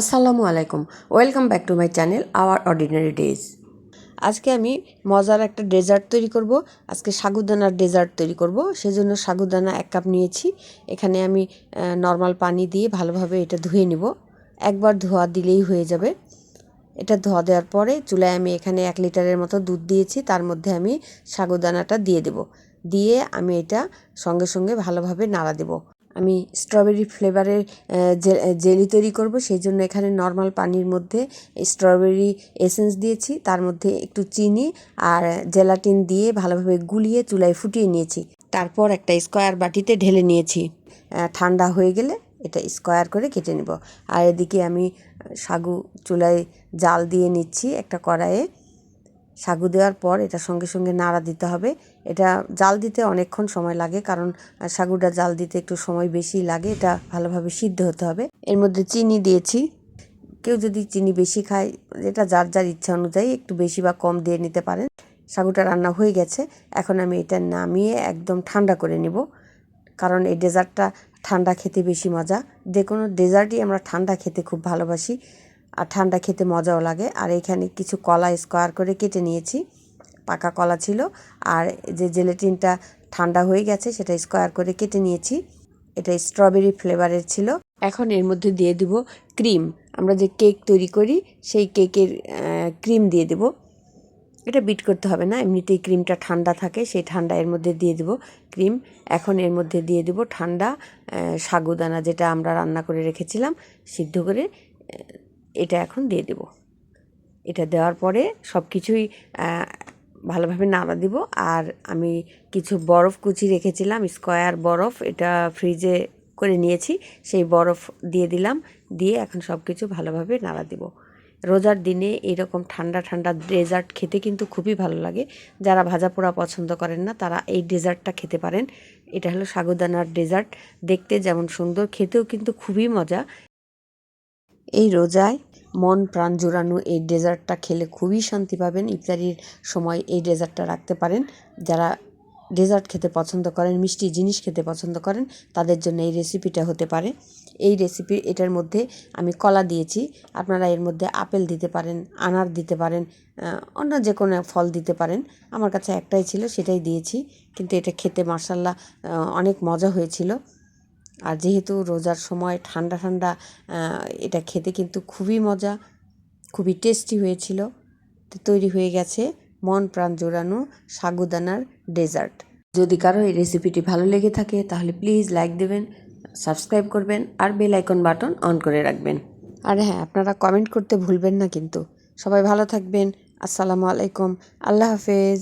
আসসালামু আলাইকুম। Welcome back to my channel our ordinary days আজকে আমি মজার একটা ডেজার্ট তৈরি করব। আজকে সাগুদানার ডেজার্ট তৈরি করব। সেজন্য সাগুদানা এক কাপ নিয়েছি। এখানে আমি নর্মাল পানি দিয়ে ভালোভাবে এটা ধুয়ে নিব। একবার ধোয়া দিলেই হয়ে যাবে। এটা ধোয়া দেওয়ার পরে চুলায় আমি এখানে এক লিটারের মতো দুধ দিয়েছি। তার মধ্যে আমি সাগুদানাটা দিয়ে দেব। দিয়ে আমি এটা সঙ্গে সঙ্গে ভালোভাবে নাড়া দেব। আমি স্ট্রবেরি ফ্লেভারের জেলি তৈরি করব। সেই জন্য এখানে নর্মাল পানির মধ্যে স্ট্রবেরি এসেন্স দিয়েছি। তার মধ্যে একটু চিনি আর জেলাটিন দিয়ে ভালোভাবে গুলিয়ে চুলায় ফুটিয়ে নিয়েছি। তারপর একটা স্কোয়ার বাটিতে ঢেলে নিয়েছি। ঠান্ডা হয়ে গেলে এটা স্কোয়ার করে কেটে নেব। আর এদিকে আমি সাগু চুলায় জাল দিয়ে নিচ্ছি একটা কড়াইয়ে। সাগু দেওয়ার পর এটা সঙ্গে সঙ্গে নাড়া দিতে হবে। এটা জাল দিতে অনেকক্ষণ সময় লাগে, কারণ সাগুটা জাল দিতে একটু সময় বেশি লাগে, এটা ভালোভাবে সিদ্ধ হতে হবে। এর মধ্যে চিনি দিয়েছি। কেউ যদি চিনি বেশি খায়, এটা যার যার ইচ্ছা অনুযায়ী একটু বেশি বা কম দিয়ে নিতে পারেন। সাগুটা রান্না হয়ে গেছে, এখন আমি এটা নামিয়ে একদম ঠান্ডা করে নিব। কারণ এই ডেজার্টটা ঠান্ডা খেতে বেশি মজা। যে কোনো ডেজার্টই আমরা ঠান্ডা খেতে খুব ভালোবাসি। আর ঠান্ডা খেতে মজাও লাগে। আর এখানে কিছু কলা স্কোয়ার করে কেটে নিয়েছি। পাকা কলা ছিল। আর যে জেলেটিনটা ঠান্ডা হয়ে গেছে, সেটা স্কোয়ার করে কেটে নিয়েছি। এটা স্ট্রবেরি ফ্লেভারের ছিল। এখন এর মধ্যে দিয়ে দিব ক্রিম আমরা যে কেক তৈরি করি, সেই কেকের ক্রিম দিয়ে দেব। এটা বিট করতে হবে না, এমনিতেই ক্রিমটা ঠান্ডা থাকে, সেই ঠান্ডা এর মধ্যে দিয়ে দেব ক্রিম এখন এর মধ্যে দিয়ে দেব ঠান্ডা সাগুদানা যেটা আমরা রান্না করে রেখেছিলাম, সিদ্ধ করে এটা এখন দিয়ে দেব। এটা দেওয়ার পরে সব কিছুই ভালোভাবে নাড়া দিব। আর আমি কিছু বরফ কুচি রেখেছিলাম, স্কোয়ার বরফ, এটা ফ্রিজে করে নিয়েছি। সেই বরফ দিয়ে দিলাম, দিয়ে এখন সব কিছু ভালোভাবে নাড়া দিব। রোজার দিনে এরকম ঠান্ডা ঠান্ডা ডেজার্ট খেতে কিন্তু খুবই ভালো লাগে। যারা ভাজা পোড়া পছন্দ করেন না, তারা এই ডেজার্টটা খেতে পারেন। এটা হলো সাগুদানার ডেজার্ট। দেখতে যেমন সুন্দর, খেতেও কিন্তু খুবই মজা। এই রোজায় মন প্রাণ জোড়ানো এই ডেজার্টটা খেলে খুবই শান্তি পাবেন। ইফতারির সময় এই ডেজার্টটা রাখতে পারেন। যারা ডেজার্ট খেতে পছন্দ করেন, মিষ্টি জিনিস খেতে পছন্দ করেন, তাদের জন্য এই রেসিপিটা হতে পারে। এই রেসিপি, এটার মধ্যে আমি কলা দিয়েছি। আপনারা এর মধ্যে আপেল দিতে পারেন, আনার দিতে পারেন অন্য যে কোনো ফল দিতে পারেন। আমার কাছে একটাই ছিল, সেটাই দিয়েছি। কিন্তু এটা খেতে মার্শাল্লাহ অনেক মজা হয়েছিল। আর যেহেতু রোজার সময় ঠান্ডা ঠান্ডা এটা খেতে কিন্তু খুবই মজা, খুবই টেস্টি হয়েছিল। তৈরি হয়ে গেছে মন প্রাণ জোড়ানো সাগুদানার ডেজার্ট যদি কারও এই রেসিপিটি ভালো লেগে থাকে, তাহলে প্লিজ লাইক দেবেন সাবস্ক্রাইব করবেন আর বেল আইকন বাটন অন করে রাখবেন। আর হ্যাঁ আপনারা কমেন্ট করতে ভুলবেন না কিন্তু। সবাই ভালো থাকবেন। আসসালামু আলাইকুম। আল্লাহ হাফেজ।